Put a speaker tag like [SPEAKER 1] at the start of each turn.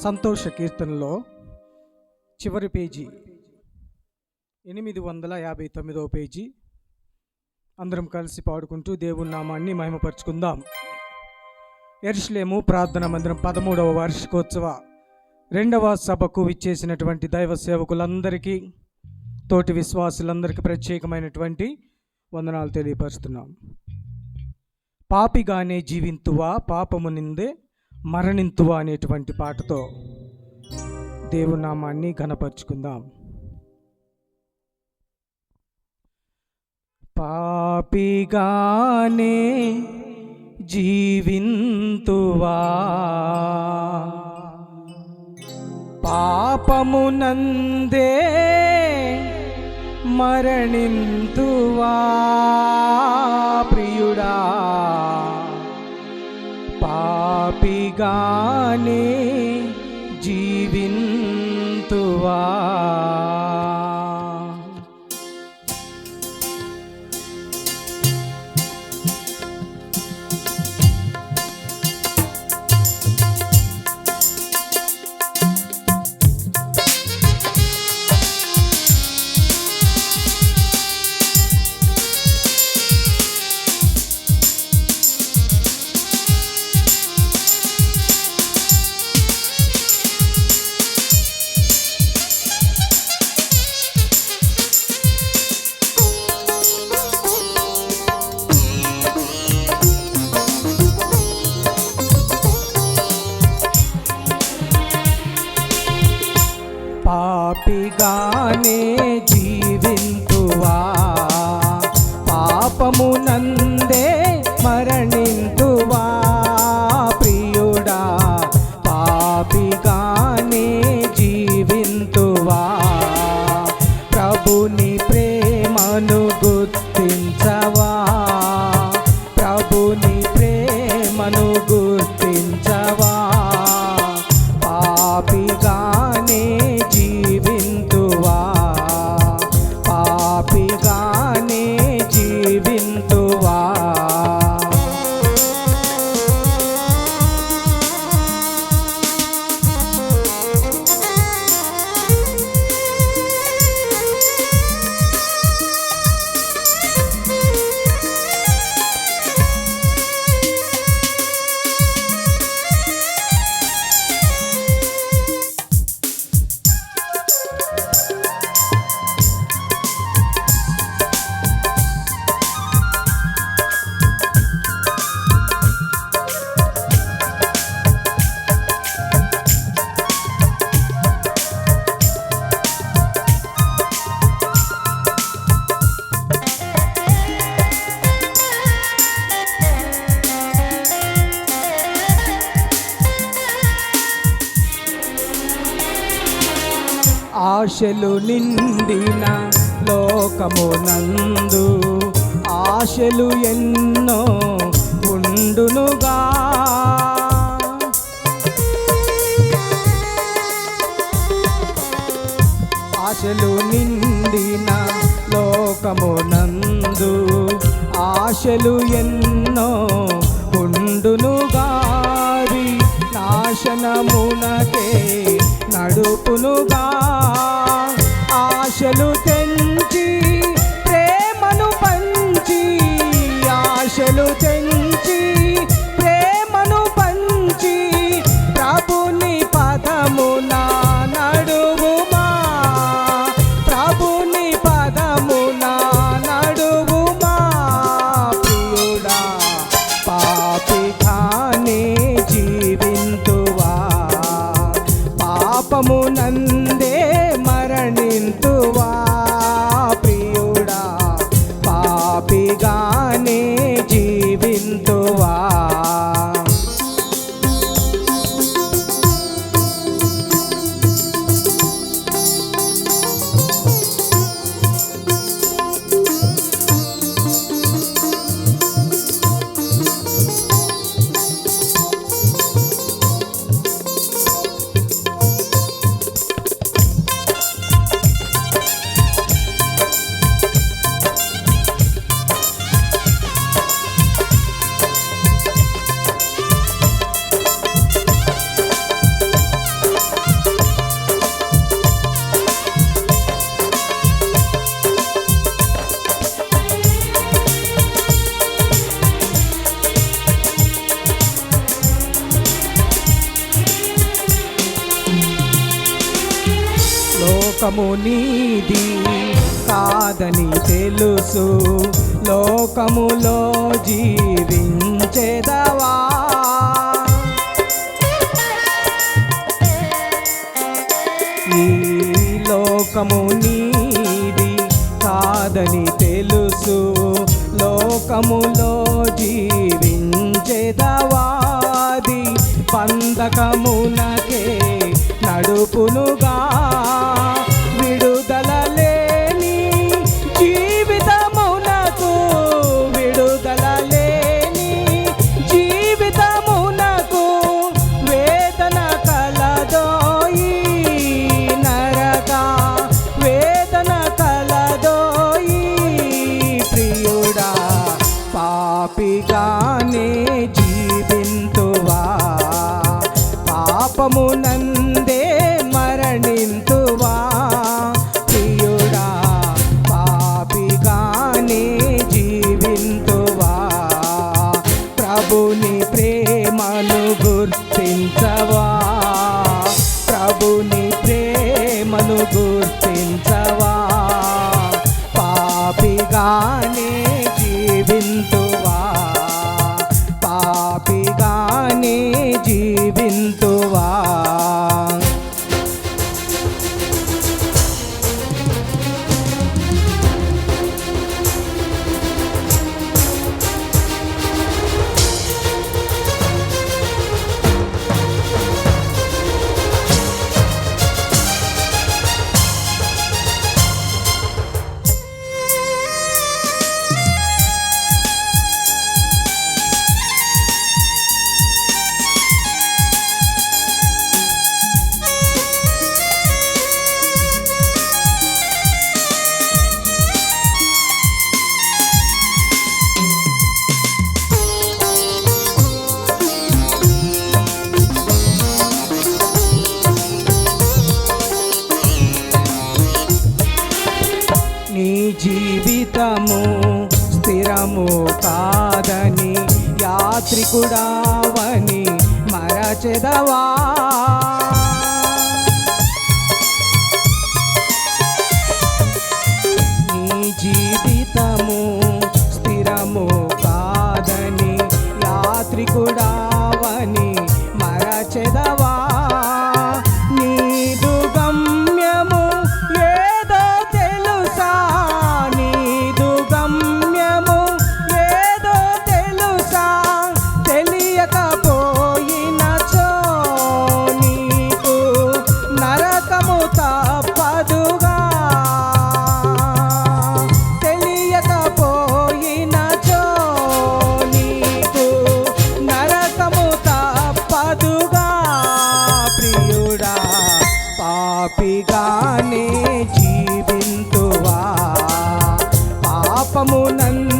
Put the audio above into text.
[SPEAKER 1] సంతోష కీర్తనలో చివరి పేజీ ఎనిమిది వందల యాభై తొమ్మిదవ పేజీ. అందరం కలిసి పాడుకుంటూ దేవుని నామాన్ని మహిమపరుచుకుందాం. ఎరుషులేము ప్రార్థన మందిరం పదమూడవ వార్షికోత్సవ రెండవ సభకు విచ్చేసినటువంటి దైవ సేవకులందరికీ తోటి విశ్వాసులందరికీ ప్రత్యేకమైనటువంటి వందనాలు తెలియపరుస్తున్నాం. పాపిగానే జీవింతువా పాపము నిందే మరణింతువా అనేటువంటి పాటతో దేవునామాన్ని ఘనపరుచుకుందాం. పాపిగానే జీవింతువా. పాపమునందే మరణింతువా. ప్రియుడా పాపిగానే పాపిగానే జీవింతువా ఆశలు నిండిన లోకమునందు ఆశలు ఎన్నో ఉండునుగా. ఆశలు నిండిన లోకమునందు ఆశలు ఎన్నో నాశనమునకే నడుపునుగా. ఆశలు తెంచి ప్రేమను పంచి ఆశలు తెంచి లోకము నీది కాదని తెలుసు. లోకములో జీవించేదవా? లోకము నీది కాదని తెలుసు. లోకములో జీవించేదవాది. పందకమునకే నడుపునుగా पापी गाने స్థిరము స్థిరము కాదని యాత్రికుడావని మరచెదవా నంద